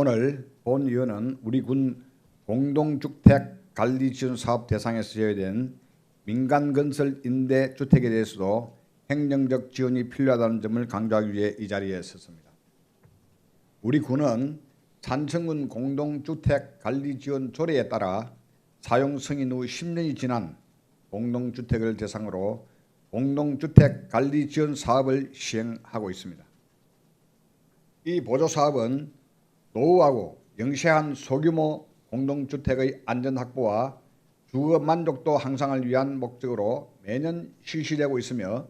오늘 본 의원은 우리 군 공동주택 관리 지원 사업 대상에서 제외된 민간 건설 임대 주택에 대해서도 행정적 지원이 필요하다는 점을 강조하기 위해 이 자리에 섰습니다. 우리 군은 산청군 공동주택 관리 지원 조례에 따라 사용 승인 후 10년이 지난 공동주택을 대상으로 공동주택 관리 지원 사업을 시행하고 있습니다. 이 보조 사업은 노후하고 영세한 소규모 공동주택의 안전 확보와 주거 만족도 향상을 위한 목적으로 매년 실시되고 있으며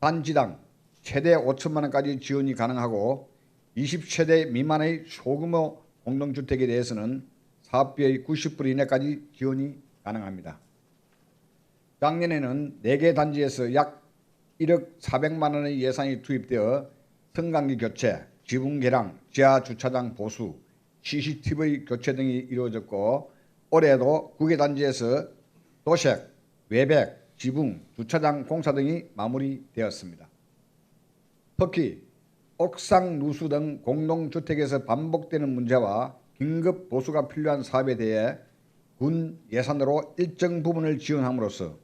단지당 최대 5천만 원까지 지원이 가능하고 20세대 미만의 소규모 공동주택에 대해서는 사업비의 90% 이내까지 지원이 가능합니다. 작년에는 4개 단지에서 약 1억 400만 원의 예산이 투입되어 승강기 교체, 지붕 개량, 지하 주차장 보수, CCTV 교체 등이 이루어졌고 올해도 9개 단지에서 도색, 외백, 지붕, 주차장 공사 등이 마무리되었습니다. 특히 옥상 누수 등 공동주택에서 반복되는 문제와 긴급 보수가 필요한 사업에 대해 군 예산으로 일정 부분을 지원함으로써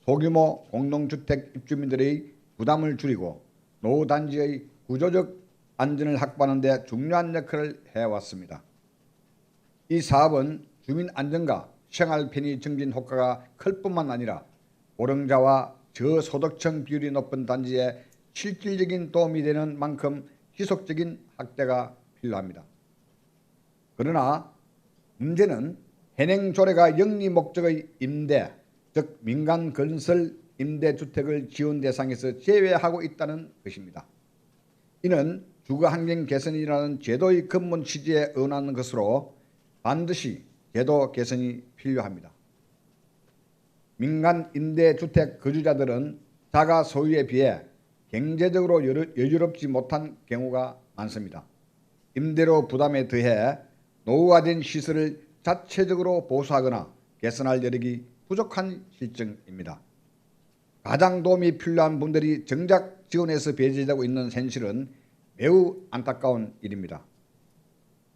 소규모 공동주택 입주민들의 부담을 줄이고 노후 단지의 구조적 안전을 확보하는 데 중요한 역할을 해왔습니다. 이 사업은 주민 안전과 생활 편의 증진 효과가 클 뿐만 아니라 고령자와 저소득층 비율이 높은 단지에 실질적인 도움이 되는 만큼 지속적인 확대가 필요합니다. 그러나 문제는 현행 조례가 영리 목적의 임대, 즉 민간 건설 임대주택을 지원 대상에서 제외하고 있다는 것입니다. 이는 주거환경 개선이라는 제도의 근본 취지에 ön하는 것으로 반드시 제도 개선이 필요합니다. 민간 임대주택 거주자들은 자가 소유에 비해 경제적으로 여유롭지 못한 경우가 많습니다. 임대료 부담에 더해 노후화된 시설을 자체적으로 보수하거나 개선할 여력이 부족한 실정입니다. 가장 도움이 필요한 분들이 정작 지원에서 배제되고 있는 현실은 매우 안타까운 일입니다.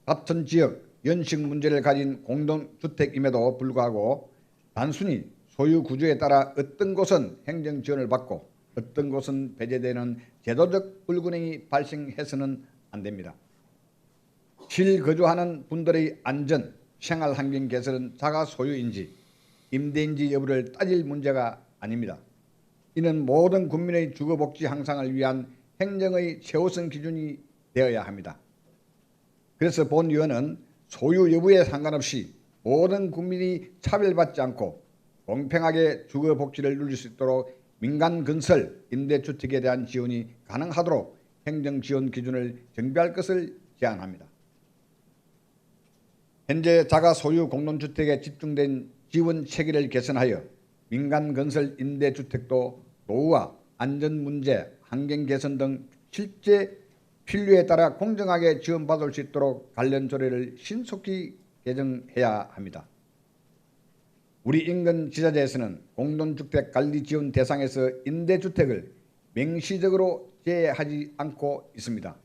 같은 지역 연식 문제를 가진 공동주택임에도 불구하고 단순히 소유 구조에 따라 어떤 곳은 행정 지원을 받고 어떤 곳은 배제되는 제도적 불균형이 발생해서는 안 됩니다. 실거주하는 분들의 안전, 생활 환경 개선은 자가 소유인지 임대인지 여부를 따질 문제가 아닙니다. 이는 모든 국민의 주거복지 향상을 위한 행정의 최우선 기준이 되어야 합니다. 그래서 본 의원은 소유 여부에 상관없이 모든 국민이 차별받지 않고 공평하게 주거복지를 누릴 수 있도록 민간 건설 임대주택에 대한 지원이 가능하도록 행정지원 기준을 정비할 것을 제안합니다. 현재 자가 소유 공동주택에 집중된 지원 체계를 개선하여 민간 건설 임대주택도 노후와 안전 문제, 환경 개선 등 실제 필요에 따라 공정하게 지원받을 수 있도록 관련 조례를 신속히 개정해야 합니다. 우리 인근 지자체에서는 공동주택 관리 지원 대상에서 임대주택을 명시적으로 제외하지 않고 있습니다.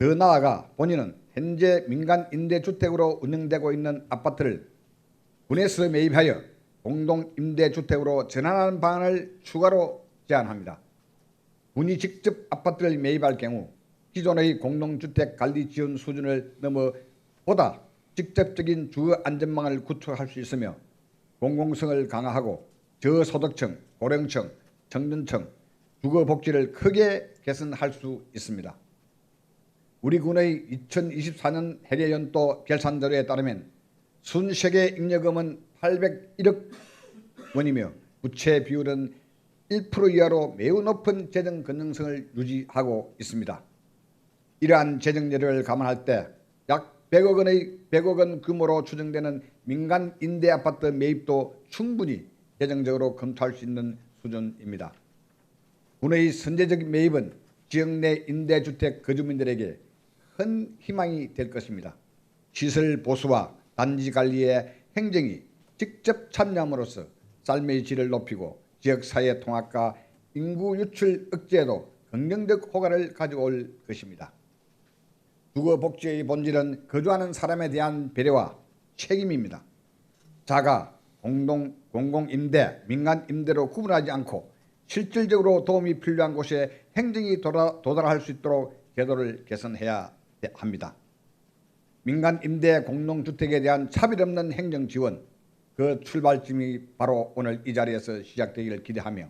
더 나아가 본인은 현재 민간 임대주택으로 운영되고 있는 아파트를 군에서 매입하여 공동 임대주택으로 전환하는 방안을 추가로 제안합니다. 군이 직접 아파트를 매입할 경우 기존의 공동주택 관리 지원 수준을 넘어 보다 직접적인 주거 안전망을 구축할 수 있으며 공공성을 강화하고 저소득층, 고령층, 청년층 주거 복지를 크게 개선할 수 있습니다. 우리 군의 2024년 해례연도 결산자료에 따르면 순세계 잉여금은 801억 원이며 부채 비율은 1% 이하로 매우 높은 재정 건능성을 유지하고 있습니다. 이러한 재정 여력을 감안할 때 약 100억 원의 100억 원 규모로 추정되는 민간 임대 아파트 매입도 충분히 재정적으로 검토할 수 있는 수준입니다. 군의 선제적인 매입은 지역 내 임대주택 거주민들에게 큰 희망이 될 것입니다. 시설 보수와 단지 관리에 행정이 직접 참여함으로써 삶의 질을 높이고 지역사회 통합과 인구 유출 억제에도 긍정적 효과를 가져올 것입니다. 주거 복지의 본질은 거주하는 사람에 대한 배려와 책임입니다. 자가, 공동, 공공임대, 민간임대로 구분하지 않고 실질적으로 도움이 필요한 곳에 행정이 도달, 도달할 수 있도록 제도를 개선해야 합니다. 민간 임대 공동주택에 대한 차별 없는 행정 지원 그 출발점이 바로 오늘 이 자리에서 시작되기를 기대하며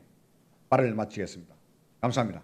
발을 마치겠습니다. 감사합니다.